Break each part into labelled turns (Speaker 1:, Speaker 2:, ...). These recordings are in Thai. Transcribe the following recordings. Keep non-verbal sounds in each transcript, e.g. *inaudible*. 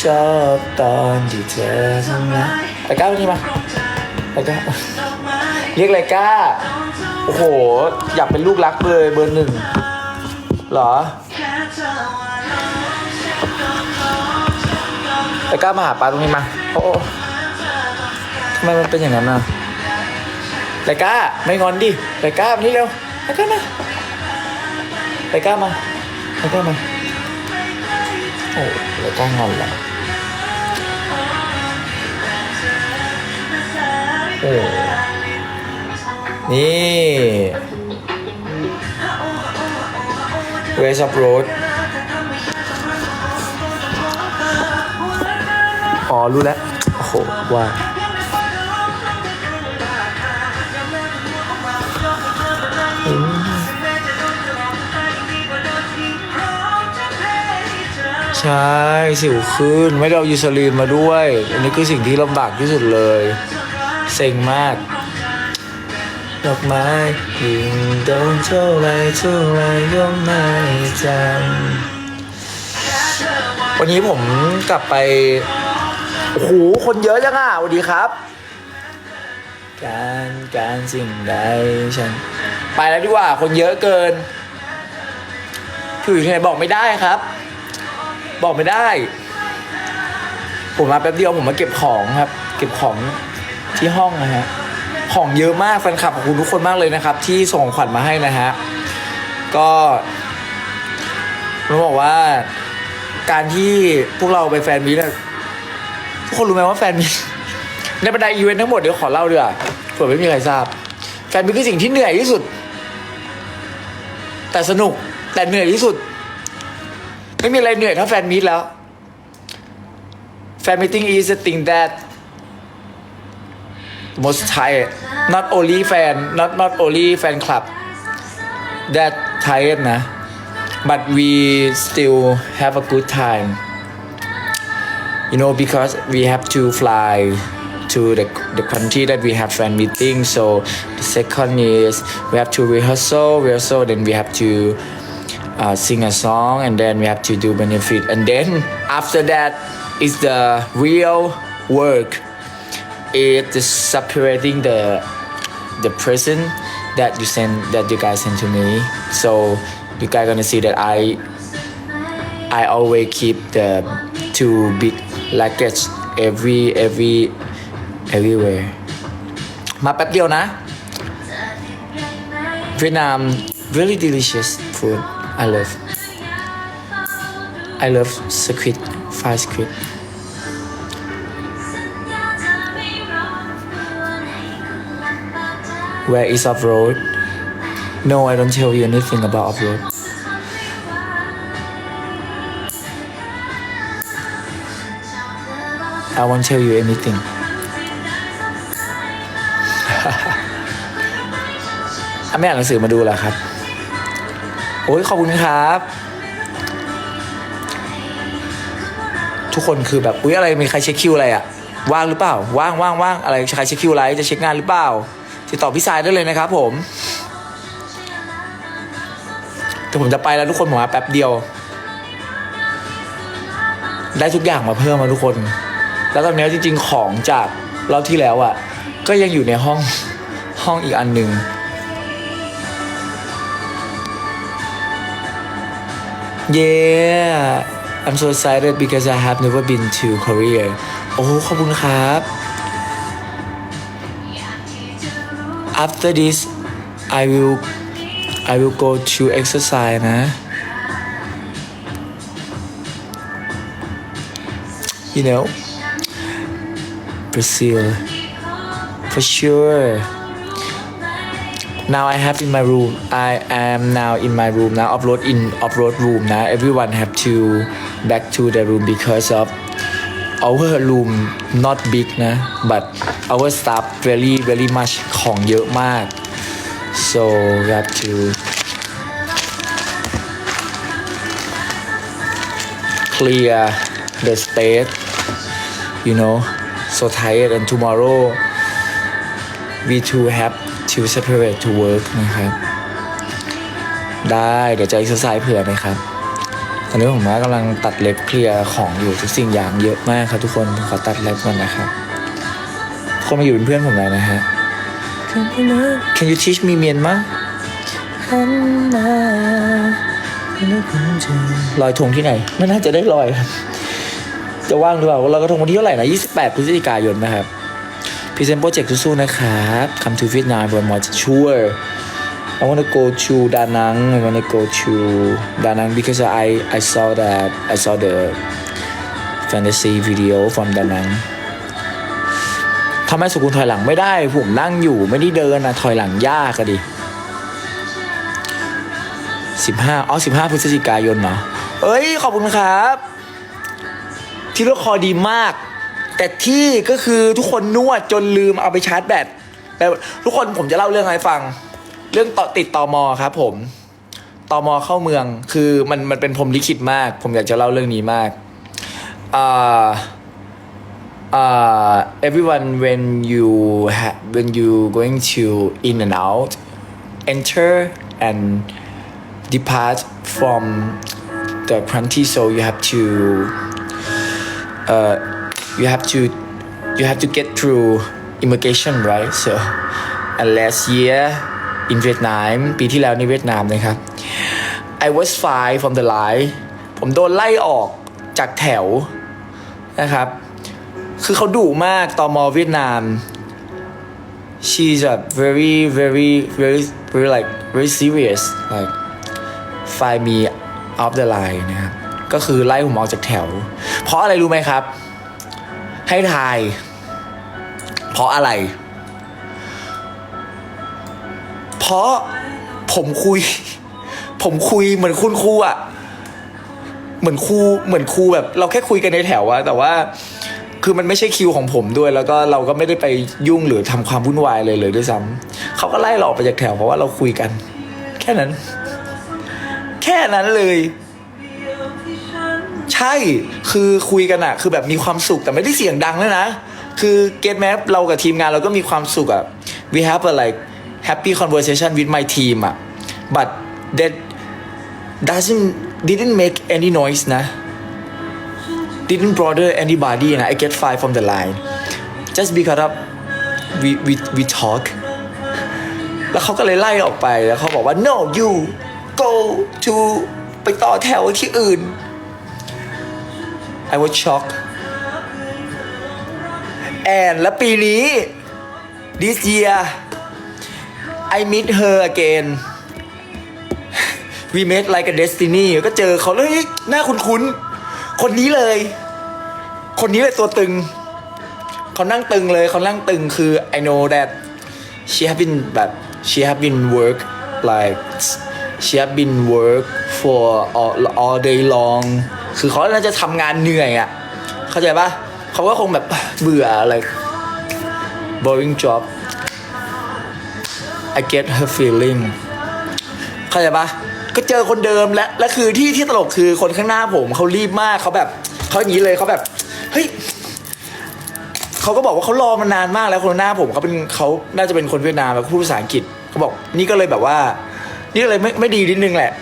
Speaker 1: ชอบตอนที่เธอทำร้ายไอ้ก้าวันนี้มาไอ้ก้าเรียกอะไรก้า โอ้โห อยากเป็นลูกรักเลยเบอร์หนึ่งเหรอไอ้ก้ามาหาปลาตรงนี้มาโอ้โอ้ทำไมมันเป็นอย่างนั้นน่ะไอ้ก้าไม่งอนดิไอ้ก้ามานี่เร็วไอ้ก้ามาไอ้ก้ามาไอ้ก้ามา โอ้ไอ้ก้างอนเหรอโอ้นี่ Ways of Road อ๋อ รู้แล้ว โอ้โหว่า ใช่สิวขึ้นไม่ได้เอายูซาลีนมาด้วย อันนี้คือสิ่งที่ลำบากที่สุดเลย เซ็งมากดอกไม้ยิ่งโดนเท่าไรเท่าไรก็ไม่จำวันนี้ผมกลับไปโอ้โหคนเยอะจังอะสวัสดีครับ การการสิ่งใดฉัน ไปแล้วดีกว่าคนเยอะเกินคืออยู่ที่ไหนบอกไม่ได้ครับ บอกไม่ได้ ผมมาแป๊บเดียวผมมาเก็บของครับ เก็บของที่ห้องนะฮะของเยอะมากแฟนคลับขอบคุณทุกคนมากเลยนะครับ ที่ส่งของขวัญมาให้นะฮะก็ผมบอกว่าการที่พวกเราไปแฟนมีตอะทุกคนรู้ไหมว่าแฟนมีในบรรดาอีเวนต์ทั้งหมดเดี๋ยวขอเล่าด้วยเผื่อไม่มีใครทราบ แฟนมีคือสิ่งที่เหนื่อยที่สุด แต่สนุกแต่เหนื่อยที่สุด ไม่มีอะไรเหนื่อยเท่าแฟนมีตแล้ว แฟนมีติ้ง is a thing that most tired not only fan not not only fan club that tired นะ but we still have a good time you know because we have to fly to the, the country that we have fan meeting so the second is we have to rehearsal rehearsal then we have to uh, sing a song and then we have to do benefit and then after that is the real work it's just separating the the present that you send that you guys send to me so you guys gonna see that i i always keep the two big luggage every every everywhere มาแป๊บเดียวนะ เวียดนาม really delicious food I love I love squid fried squid Where is off road? No, I don't tell you anything about off road. I won't tell you anything. *laughs* อ่ะไม่อ่านหนังสือมาดูเหรอครับ โอ้ยขอบคุณครับ ทุกคนคือแบบอุ้ยอะไรมีใครเช็คคิวอะไรอะว่างหรือเปล่า ว่างว่างว่างอะไรใครเช็คคิวอะไรจะเช็คงานหรือเปล่าติดต่อพี่สายได้เลยนะครับ ผมแต่ผมจะไปแล้วทุกคนผมมาแป๊บเดียว ได้ทุกอย่างมาเพิ่มมาทุกคน แล้วตอนนี้จริง ๆ ของจากรอบที่แล้วอะ่ะ ก็ยังอยู่ในห้องห้องอีกอันหนึ่ง Yeah I'm so excited because I have never been to Korea โอ้ขอบคุณครับ After this I will I will go to exercise นะ You know Brazil for sure now I have in my room I am now in my room now upload in upload room นะ everyone have to back to the room because of our room not big นะ but our staff very very much ของเยอะมาก so we have to clear the state you know so tired and tomorrow we too have to separate to work นะครับ ได้เดี๋ยวจะ exercise เผื่อไหมครับตอนนี้ผมว่ากำลังตัดเล็บเคลียร์ของอยู่ทุกสิ่งอย่างเยอะมากครับทุกคนผมขอตัดเล็บก่อนนะครับคนมาอยู่เป็นเพื่อนผมเลยนะฮะ Can you teach me Myanmar ลอยธงที่ไหน ไม่น่าจะได้ลอยครับ จะว่างหรือเปล่าเราก็ทงวันที่เท่าไหร่นะ28พฤศจิกายนนะครับ พีเซนโปรเจกต์สู้ๆนะครับ Come to Vietnam for more sure I want to go to Da Nang I want to go to Da Nang because I I saw that I saw the fantasy video from Da Nang ทำไมสุกุลถอยหลังไม่ได้ผมนั่งอยู่ไม่ได้เดินนะถอยหลังยากอะดิสิบห้าอ๋อสิบห้าพฤศจิกายนเนาะเอ้ย ขอบคุณครับ ที่ลูกคอดีมาก แต่ที่ก็คือทุกคนนวดจนลืมเอาไปชาร์จแบตแต่ทุกคนผมจะเล่าเรื่องอะไรให้ฟัง เรื่องต่อติดตอมอครับผมตอมอเข้าเมืองคือมันมันเป็นพรหมลิขิตมาก ผมอยากจะเล่าเรื่องนี้มากอ่า uh, everyone when you ha- when you going to in and out enter and depart from the country so you have to uh, you have to you have to get through immigration right so and last year in Vietnam ปีที่แล้วในเวียดนามนะครับ I was fired from the line ผมโดนไล่ออกจากแถวนะครับ คือเขาดุมากตอมอเวียดนาม she's a very very very very like very serious like find me off the line นะครับก็คือไล่ผมออกจากแถว เพราะอะไรรู้ไหมครับ ให้ทาย เพราะอะไร เพราะผมคุย ผมคุยเหมือนคุณครูอะเหมือนครูเหมือนครูแบบ เราแค่คุยกันในแถวอะแต่ว่า คือมันไม่ใช่คิวของผมด้วย แล้วก็เราก็ไม่ได้ไปยุ่งหรือทำความวุ่นวายเลยเลยด้วยซ้ำเขาก็ไล่เราออกไปจากแถวเพราะว่าเราคุยกัน แค่นั้น แค่นั้นเลย ใช่คือคุยกันอะคือแบบมีความสุขแต่ไม่ได้เสียงดังเลยนะ คือเกตแมปเรากับทีมงานเราก็มีความสุขอะ we have a like happy conversation with my team อะ but that doesn't didn't make any noise นะ didn't bother anybody นะ I get fired from the line just because of we we we talk แล้วเขาก็เลยไล่ออกไปแล้วเขาบอกว่า no you go to ไปต่อแถวที่อื่น I was shocked and และปีนี้ this year I meet her again we met like a destiny ก็เจอเขาเลยเฮ้ยหน้าคุ้นๆ คนนี้เลย คนนี้เลยตัวตึง เขานั่งตึงเลย เขานั่งตึงคือ I know that she have been แบบ she have been work like she have been work for all, all day long คือเขาน่าจะทำงานเหนื่อยอะ เข้าใจปะเขาก็คงแบบเบื่ออะไร boring job I get her feeling เข้าใจปะก็เจอคนเดิมและและคือที่ที่ตลกคือคนข้างหน้าผมเขารีบมากเขาแบบเขาอย่างนี้เลยเขาแบบเฮ้ยเขาก็บอกว่าเขารอมานานมากแล้วคนหน้าผมเขาเป็นเขาน่าจะเป็นคนเวียดนามแบบพูดภาษาอังกฤษเขาบอกนี่ก็เลยแบบว่า นี่ก็เลยไม่ไม่ดีนิดนึงแหละ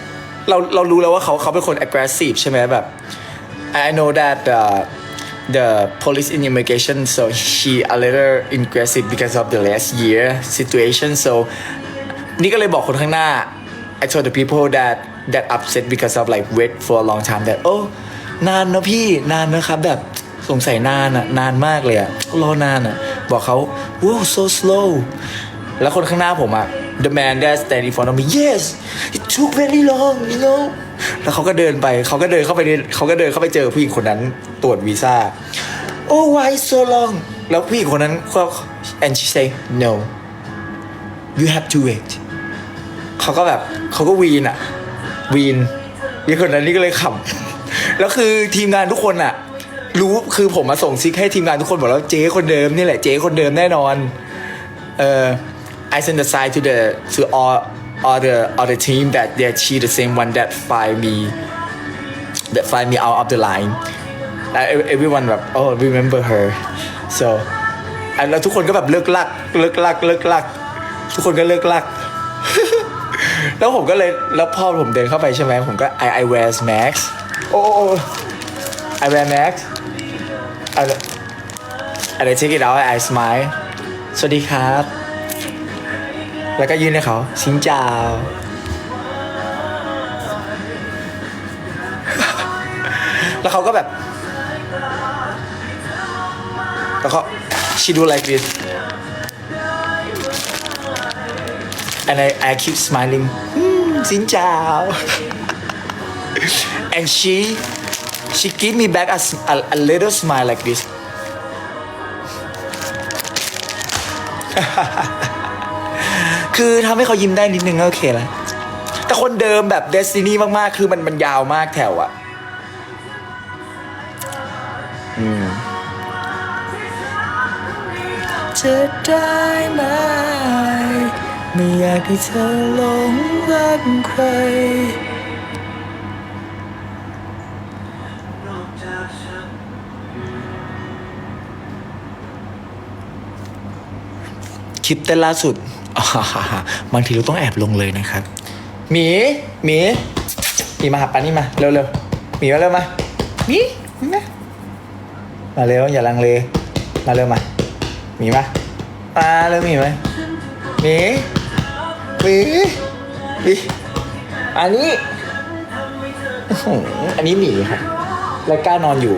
Speaker 1: เราเรารู้แล้วว่าเขาเขาเป็นคน aggressive ใช่ไหมแบบ I know that the the police in immigration so she a little aggressive because of the last year situation so นี่ก็เลยบอกคนข้างหน้า I told the people that that upset because of like wait for a long time that โอ้นานนะพี่นานนะครับแบบสงสัยนานอะนานมากเลยอะรอนานอะบอกเขา wow so slow แล้วคนข้างหน้าผมอะ the man that stand in front of me yes it took very long you know แล้วเขาก็เดินไปเขาก็เดินเข้าไปในเขาก็เดินเข้าไปเจอผู้หญิงคนนั้นตรวจวีซ่า oh why so long แล้วผู้หญิงคนนั้นก็ and she say no you have to wait เขาก็แบบเขาก็วีนอะวีนวีนคนนั้นนี่ก็เลยขำแล้วคือทีมงานทุกคนอะรู้คือผมมาส่งซิกให้ทีมงานทุกคนบอกแล้วเจ๊คนเดิมนี่แหละเจ๊คนเดิมแน่นอน เออ I send the sign to the to all all the all the team that that she the same one that find me that find me out of the line and everyone แบบ oh remember her so แล้วทุกคนก็แบบเลิกลักเลิกลักเลิกลัก ทุกคนก็เลิกลัก แล้วผมก็เลยแล้วพอผมเดินเข้าไปใช่ไหมผมก็ I I wear max โอ้ I wear max I I take it out I smile สวัสดีครับ แล้วก็ยื่นให้เขาชิงจาว แล้วเขาก็แบบ แล้วเขา she do like this and I I keep smiling อืมสินจาว and she she give me back a, a, a little smile like this คือทำให้เขายิ้มได้นิดนึงก็โอเคแล้วแต่คนเดิมแบบเดสตินีมากๆ คือมันมันยาวมากแถวอะอืมจะได้ไหมไม่อยากให้เธอหลงรักใคร คลิปเต้นล่าสุดอ่าฮ่าฮ่า บางทีเราต้องแอบลงเลยนะครับหมีหมีหมีมาหาปานี่มาเร็วเร็วหมีมาเร็วมาหมีหมมามาเร็วอย่าลังเลมาเร็วมาหมีมามาเร็วหมีมาหมีหมีหมีอันนี้อันนี้หมีครับแล้วก้านอนอยู่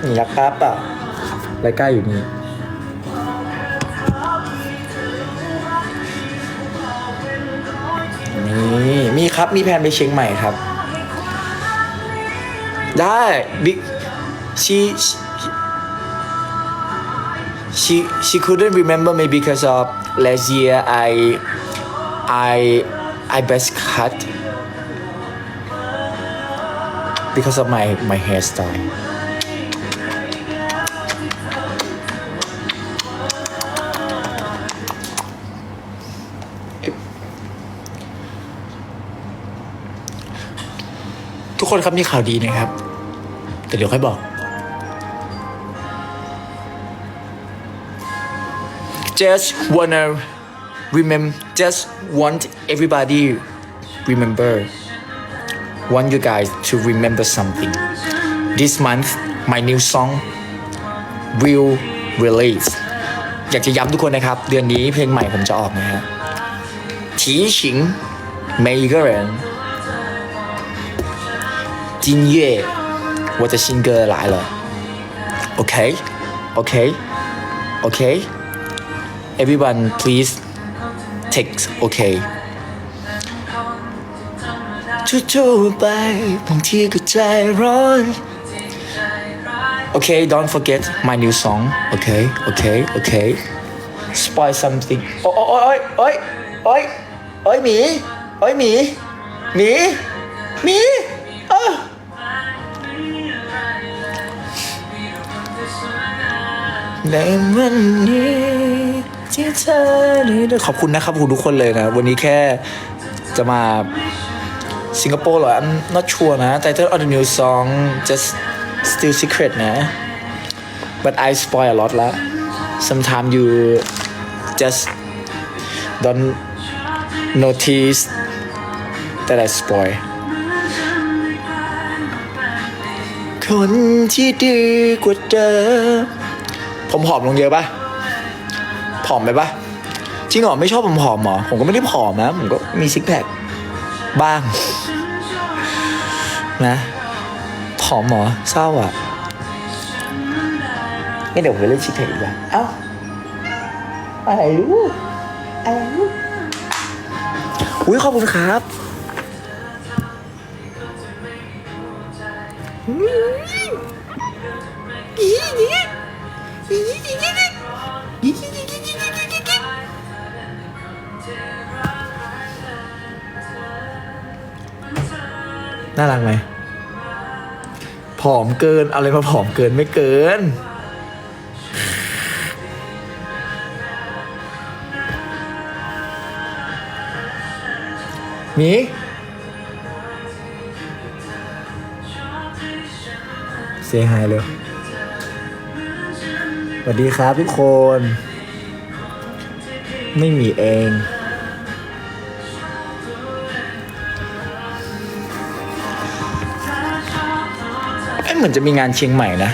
Speaker 1: หมีรักครับเปล่าแล้วก้าอยู่นี่ มีครับมีแผนไปเชียงใหม่ครับ ได้บิ๊ก she she she couldn't remember me because of last year I I I best cut because of my my hairstyle คนครับมีข่าวดีนะครับ แต่เดี๋ยวค่อยบอก just wanna remember just want everybody remember want you guys to remember something this month my new song will release อยากจะย้ำทุกคนนะครับ เดือนนี้เพลงใหม่ผมจะออกนะฮะ提醒每一个人 今夜我的新歌来了，OK OK OK everyone please take OK จู่ๆไปบางทีก็ใจร้อน Okay don't forget my new song Okay Okay Okay spoil something โอ้โอ้ยโอ้ยโอ้ยโอ้ยหมีโอ้ยหมีหมีหมี ในวันนี้ที่เธอได้ขอบคุณนะครับขอบคุณทุกคนเลยนะ วันนี้แค่จะมาสิงคโปร์เหรอ I'm not sure นะ title of the new song just still secret นะ but I spoil a lot ละ sometimes you just don't notice that I spoil คนที่ดีกว่าเดิม ผมผอมลงเยอะปะผอมไปปะจริงเหรอไม่ชอบผมผอมหรอผมก็ไม่ได้ผอมนะ ผมก็มีซิกแพคบ้าง นะผอมหรอเศร้าอะงั้นเดี๋ยวผมไปเล่นซิกแพคอีกแล้วเอ้าอะไรลูกอะไรลูกอุ้ยขอบคุณครับ น่ารักไหมผอมเกินเอาอะไรมาผอมเกินไม่เกิน มีเซฮายเลยสวัสดีครับทุกคน ไม่มีเอง เหมือนจะมีงานเชียงใหม่นะ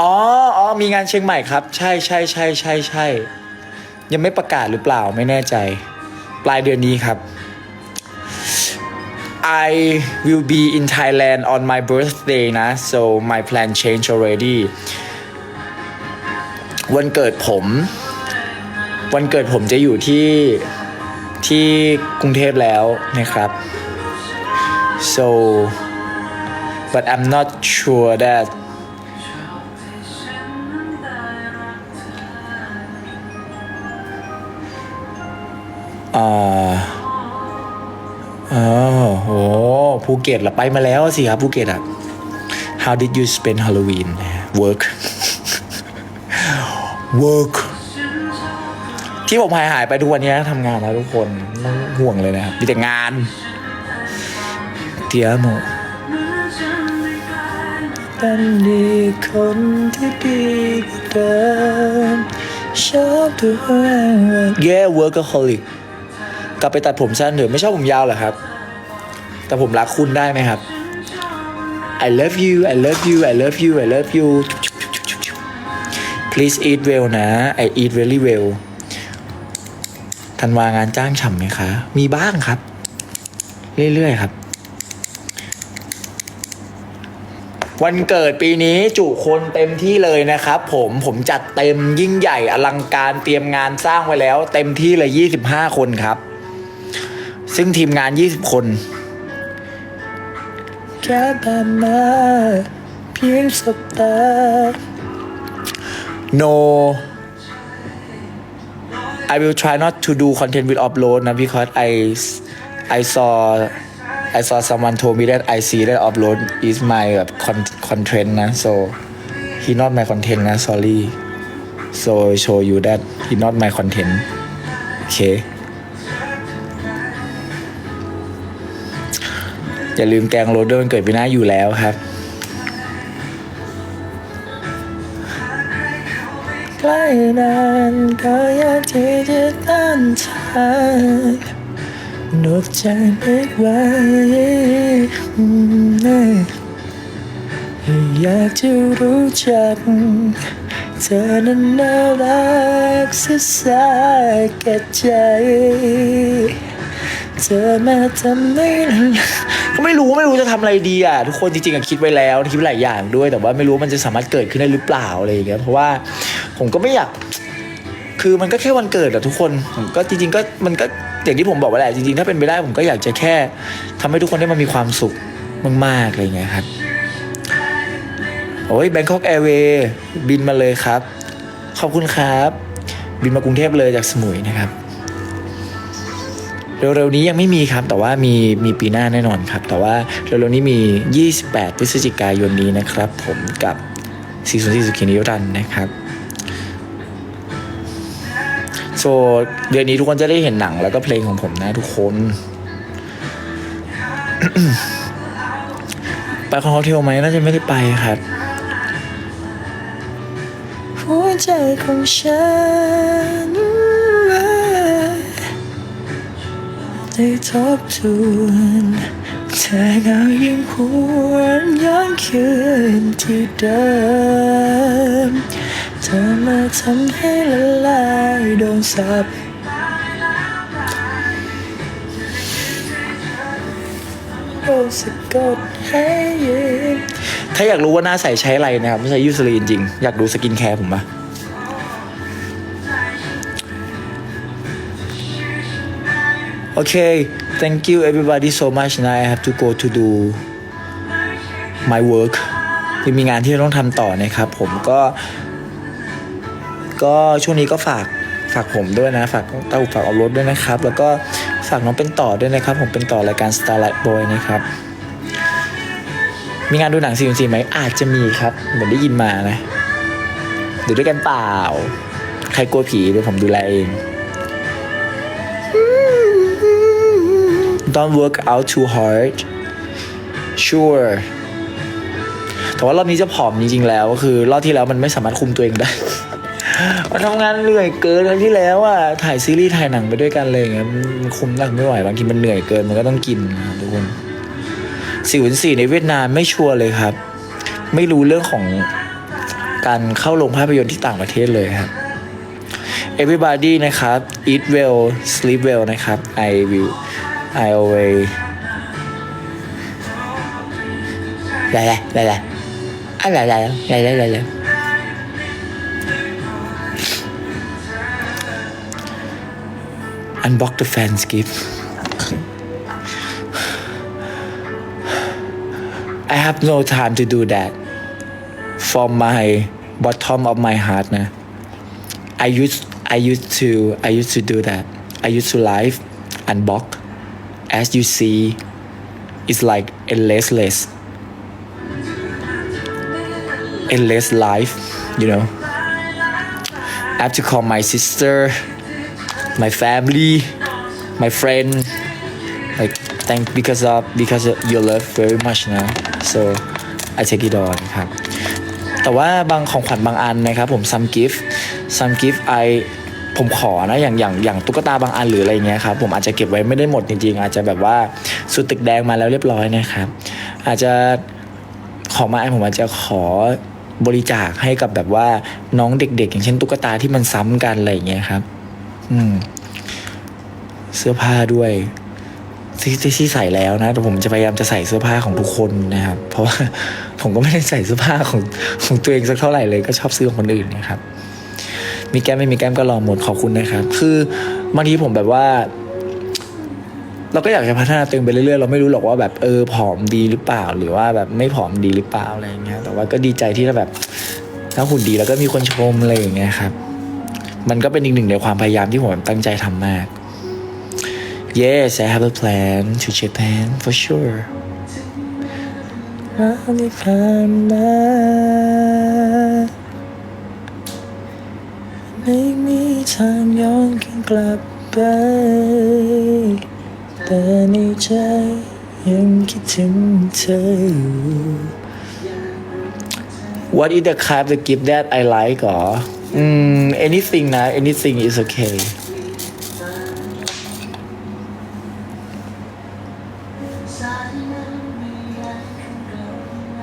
Speaker 1: อ๋ออ๋อมีงานเชียงใหม่ครับ ใช่ใช่ใช่ใช่ใช่ยังไม่ประกาศหรือเปล่าไม่แน่ใจ ปลายเดือนนี้ครับ I will be in Thailand on my birthday นะ so my plan change already วันเกิดผม วันเกิดผมจะอยู่ที่ที่กรุงเทพแล้วนะครับ so but I'm not sure that อ่าอ๋อโหภูเก็ตละไปมาแล้วสิครับภูเก็ตอะ How did you spend Halloween work work ที่ผมหายหายไปทุกวันนี้ทำงานแล้วทุกคนไม่งห่วงเลยนะครับมีแต่งาน เตียโมเป็นดีคนที่ดีกว่าเดิมชอบตัวเอง yeah workaholic กลับไปตัดผมสั้นเถอะไม่ชอบผมยาวเหรอครับ แต่ผมรักคุณได้ไหมครับ I love you I love you I love you I love you please eat well นะ I eat really well ธันวางานจ้างฉ่ำไหมคะ มีบ้างครับ เรื่อยๆครับ วันเกิดปีนี้จุคนเต็มที่เลยนะครับผมผมจัดเต็มยิ่งใหญ่อลังการเตรียมงานสร้างไว้แล้ว เต็มที่เลย 25 คนครับ ซึ่งทีมงาน 20 คนแค่ผ่านมาเพียงสบตา no I will try not to do content with upload นะ because I I saw I saw someone told me that I see that upload is my แบบ content นะ so he not my content นะ sorry so I show you that he not my content โอเคอย่าลืมแกงโรดด้วยวันเกิดปีหน้าอยู่แล้วครับใกล้นานก็อยากที่จะต้านทาน นกใจไม่ไหวอืมอยากจะรู้จัก เธอนั้นน่ารักเสียสาแก่ใจ เธอมาทำให้ก็ไม่รู้ไม่รู้จะทำอะไรดีอะทุกคนจริงๆอะคิดไว้แล้วคิดหลายอย่างด้วย แต่ว่าไม่รู้มันจะสามารถเกิดขึ้นได้หรือเปล่าอะไรอย่างเงี้ยเพราะว่าผมก็ไม่อยาก คือมันก็แค่วันเกิดอะทุกคนผมก็จริง ๆ ก็มันก็อย่างที่ผมบอกไว้แหละจริงๆถ้าเป็นไปได้ผมก็อยากจะแค่ทำให้ทุกคนได้มามีความสุขมากๆอะไรอย่างเงี้ยครับโอ้ย Bangkok Airway บินมาเลยครับ ขอบคุณครับ บินมากรุงเทพเลยจากสมุยนะครับ เร็วๆนี้ยังไม่มีครับ แต่ว่ามีมีปีหน้าแน่นอนครับ แต่ว่าเร็วๆนี้มี 28 พฤศจิกายนนี้นะครับ ผมกับซีซันซีสุขีนิรันดร์นะครับ โซเดือนนี้ทุกคนจะได้เห็นหนังแล้วก็เพลงของผมนะทุกคน ไปคอนเทลไหมน่าจะไม่ได้ไปครับหัวใจของฉันได้ทบทวนเธอเงายังหวนย้อนคืนที่เดิม เธอมาทำให้ละลายโดนสับโดนสะกดให้ยืนถ้าอยากรู้ว่าหน้าใสใช้อะไรนะครับ ไม่ใช่ยูสลีนจริง อยากดูสกินแคร์ผมปะ Okay, thank you everybody so much. Now I have to go to do my work ยังมีงานที่ต้องทำต่อนะครับ ผมก็ ก็ช่วงนี้ก็ฝากฝากผมด้วยนะ ฝากเต้าฝากเอารถด้วยนะครับ แล้วก็ฝากน้องเป็นต่อด้วยนะครับ ผมเป็นต่อรายการ Starlight Boy นะครับ มีงานดูหนังซีนซีไหมอาจจะมีครับ เหมือนได้ยินมานะดูด้วยกันเปล่า ใครกลัวผีเดี๋ยวผมดูแลเอง don't work out too hard sure แต่ว่ารอบนี้จะผอมจริงๆแล้วก็คือรอบที่แล้วมันไม่สามารถคุมตัวเองได้ มันทำงานเหนื่อยเกินครั้งที่แล้วอ่ะถ่ายซีรีส์ถ่ายหนังไปด้วยกันเลยอย่างเงี้ยมันคุมหนักไม่ไหวบางทีมันเหนื่อยเกินมันก็ต้องกินนะครับทุกคนสี่วันสี่ในเวียดนามไม่ชัวร์เลยครับ ไม่รู้เรื่องของการเข้าโรงภาพยนตร์ที่ต่างประเทศเลยครับ everybody นะครับ eat well sleep well นะครับ I will I always 来来来来，啊来来来来来来。 Unbox the fans gift. I have no time to do that. From my bottom of my heart, nah. I used I used to I used to do that. I used to live unbox. As you see, it's like endless less. Endless life, you know. I have to call my sister, my family, my friend. Like thank because of because of your love very much นะ so I take it on ครับ แต่ว่าบางของขวัญบางอันนะครับผม some gift some gift I ผมขอนะอย่างอย่างอย่างตุ๊กตาบางอันหรืออะไรเงี้ยครับผมอาจจะเก็บไว้ไม่ได้หมดจริงๆ อาจจะแบบว่าสุดตึกแดงมาแล้วเรียบร้อยนะครับ อาจจะของมาอันผมอาจจะขอบริจาคให้กับแบบว่าน้องเด็กๆ อย่างเช่นตุ๊กตาที่มันซ้ำกันอะไรเงี้ยครับ อืม เสื้อผ้าด้วยที่ที่ที่ใส่แล้วนะแต่ผมจะพยายามจะใส่เสื้อผ้าของทุกคนนะครับ เพราะว่าผมก็ไม่ได้ใส่เสื้อผ้าของของตัวเองสักเท่าไหร่เลยก็ชอบซื้อของคนอื่นนะครับ มีแก้มไม่มีแก้มก็ลองหมดขอบคุณนะครับ คือบางทีผมแบบว่า เราก็อยากจะพัฒนาตัวเองไปเรื่อยๆเราไม่รู้หรอกว่าแบบเออผอมดีหรือเปล่า หรือว่าแบบไม่ผอมดีหรือเปล่าอะไรอย่างเงี้ยแต่ว่าก็ดีใจที่เราแบบถ้าหุ่นดีแล้วก็มีคนชมอะไรอย่างเงี้ยครับ มันก็เป็นอีกหนึ่งในความพยายามที่ผมตั้งใจทำมาก Yes I have a plan to Japan for sure ที่ผ่านมาไม่มีทางย้อนกลับไปแต่ในใจยังคิดถึงเธออยู่ What is the kind of gift that I like หรอ อืม anything นะ anything is okay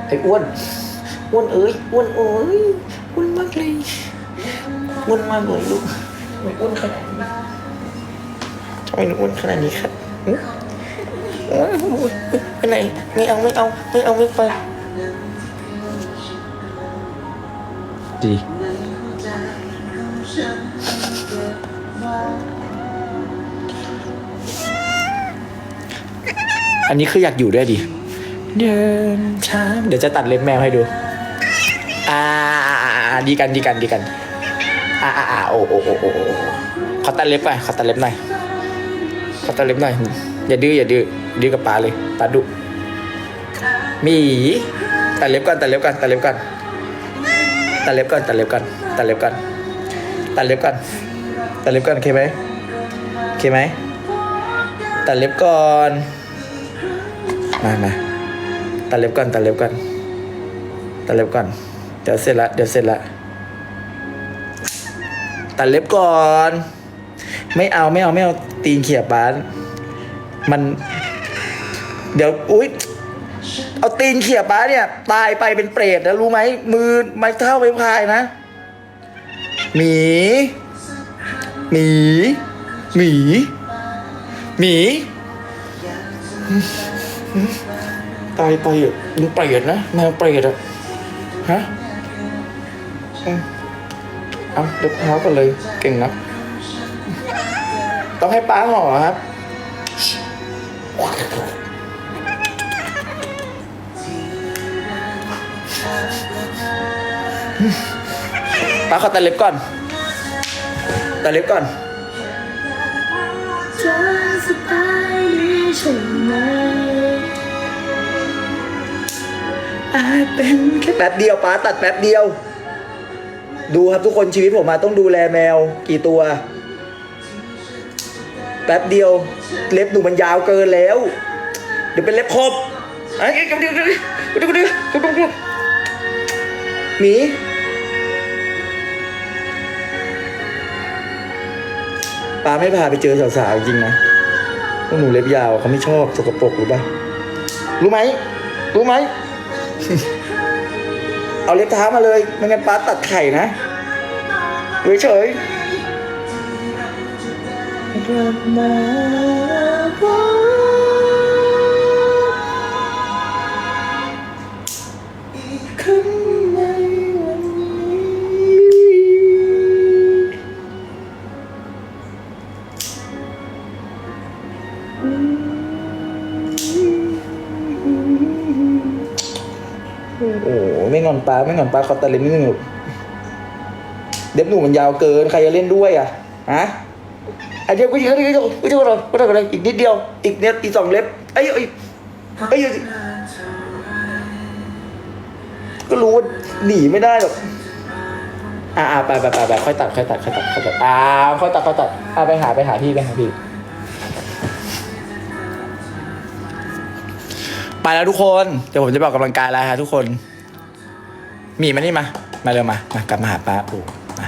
Speaker 1: ไอ้อ้วน อ้วนเอ้ย อ้วนเอ้ย อ้วนมากเลย อ้วนมากเลยลูกทำไมอ้วนขนาดนี้ทำไมหนูอ้วนขนาดนี้ครับหึโอ้ยไปไหน ไม่เอาไม่เอา ไม่เอาไม่ไปดี อันนี้คืออยากอยู่ด้วยดิ เดินทางเดี๋ยวจะตัดเล็บแมวให้ดู อ่าอ่าอ่าอ่าดีกันดีกันดีกัน อ่าอ่าอ่าโอ้โอ้โอ้โอ้โอ้ขอตัดเล็บหน่อยขอตัดเล็บหน่อยขอตัดเล็บหน่อย อย่าดื้ออย่าดื้อ ดื้อกับปลาเลยปลาดุหมีตัดเล็บก่อนตัดเล็บก่อนตัดเล็บก่อนตัดเล็บก่อนตัดเล็บก่อนตัดเล็บก่อนตัดเล็บก่อนตัดเล็บก่อนโอเคไหมโอเคไหมตัดเล็บก่อน มามาตัดเล็บก่อนตัดเล็บก่อนตัดเล็บก่อน เดี๋ยวเสร็จละเดี๋ยวเสร็จละตัดเล็บก่อน ไม่เอาไม่เอาไม่เอาตีนเขี่ยปานมัน เดี๋ยวอุ้ยเอาตีนเขี่ยป้าเนี่ย ตายไปเป็นเปรตนะรู้ไหมมือไม้เท้าไม่พายนะหมีหมีหมีหมี ตายไปอะมึงเปรตนะแมวเปรตอะฮะเอาเล็บเท้ากันเลย เก่งนะต้องให้ป้าห่อครับป้าขอตัดเล็บก่อนตัดเล็บก่อน
Speaker 2: จะสบายดีใช่ไหม
Speaker 1: อาจเป็นแค่แป๊บเดียวป้าตัดแป๊บเดียว ดูครับทุกคนชีวิตผมมาต้องดูแลแมวกี่ตัว แป๊บเดียว เล็บหนูมันยาวเกินแล้ว เดี๋ยวเป็นเล็บครบไอ้เดี๋ยวเดี๋ยวเดี๋ยวเดี๋ยวเดี๋ยวเดี๋ยวเดี๋ยวหมีป้าไม่พาไปเจอสาวๆจริงนะพวกหนูเล็บยาวเขาไม่ชอบสกปรกรู้ป่ะรู้ไหมรู้ไหม เอาเล็บเท้ามาเลยไม่งั้นป้าตัดไข่นะเฉยเฉย อนป้าไม่งอนป้าเขาตัดเล็บนิดนึงหรอกเล็บหนูมันยาวเกินใครจะเล่นด้วยอะฮะอันเดียวกูยิงเขาดิกูยิงกูยิงเรากูทำอะไรอีกนิดเดียว อีกเนี้ยอีกสองเล็บไอ้ยเอ้ไอ้ยก็รู้ว่าหนีไม่ได้หรอกอ่าไปไปไปไปค่อยตัดค่อยตัดค่อยตัดค่อยตัดอ่าค่อยตัดค่อยตัดอ่าไปหาไปหาพี่ไปหาพี่ไปแล้วทุกคน เดี๋ยวผมจะไปออกกำลังกายแล้วฮะทุกคน มีมานี่มา มาเร็วมา มากลับมาหาป้าปู่มา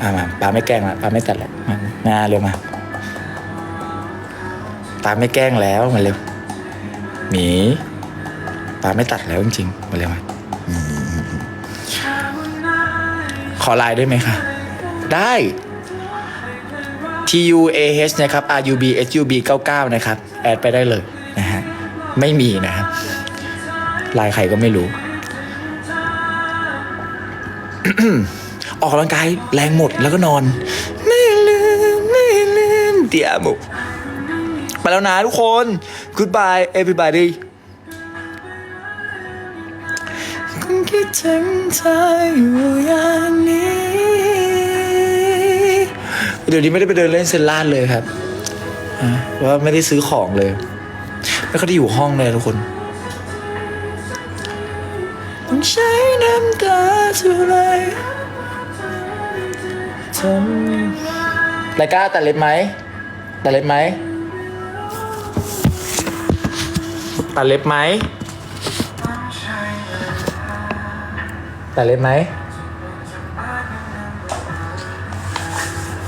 Speaker 1: มามาป้าไม่แกล้งละป้าไม่ตัดแล้วมามาเร็วมาป้าไม่แกล้งแล้วมาเร็วหมีป้าไม่ตัดแล้วจริงๆมาเร็วมาขอไลน์ได้ไหมคะ ได้ T U A H นะครับ R U B S U B 99 นะครับ แอดไปได้เลยนะฮะ ไม่มีนะครับ ไลายใครก็ไม่รู้ ออกกำลังกายแรงหมดแล้วก็นอน ไม่ลืมไม่ลืมเดียมุไปแล้วนะทุกคน goodbye everybody คงคิดถึงเธออยู่อย่างนี้ เดี๋ยวนี้ไม่ได้ไปเดินเล่นเซนลาดเลยครับว่าไม่ได้ซื้อของเลยไม่ค่อยได้อยู่ห้องเลยทุกคน ท่าไรทำรายกาตัดเล็บไหมตัดเล็บไหมตัดเล็บไหมตัดเล็บไหม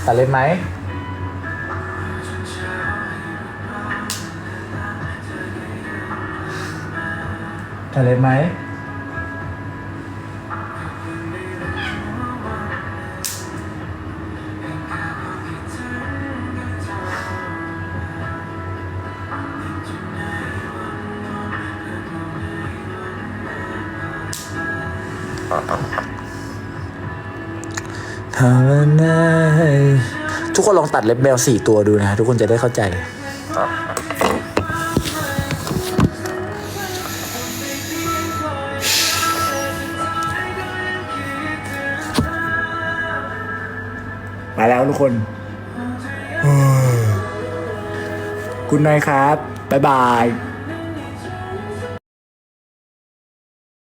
Speaker 1: ตัดเล็บไหมตัดเล็บไหม ทุกคนลองตัดเล็บแมวสี่ตัวดูนะทุกคนจะได้เข้าใจ มาแล้วทุกคนคุณนายครับ บ๊ายบาย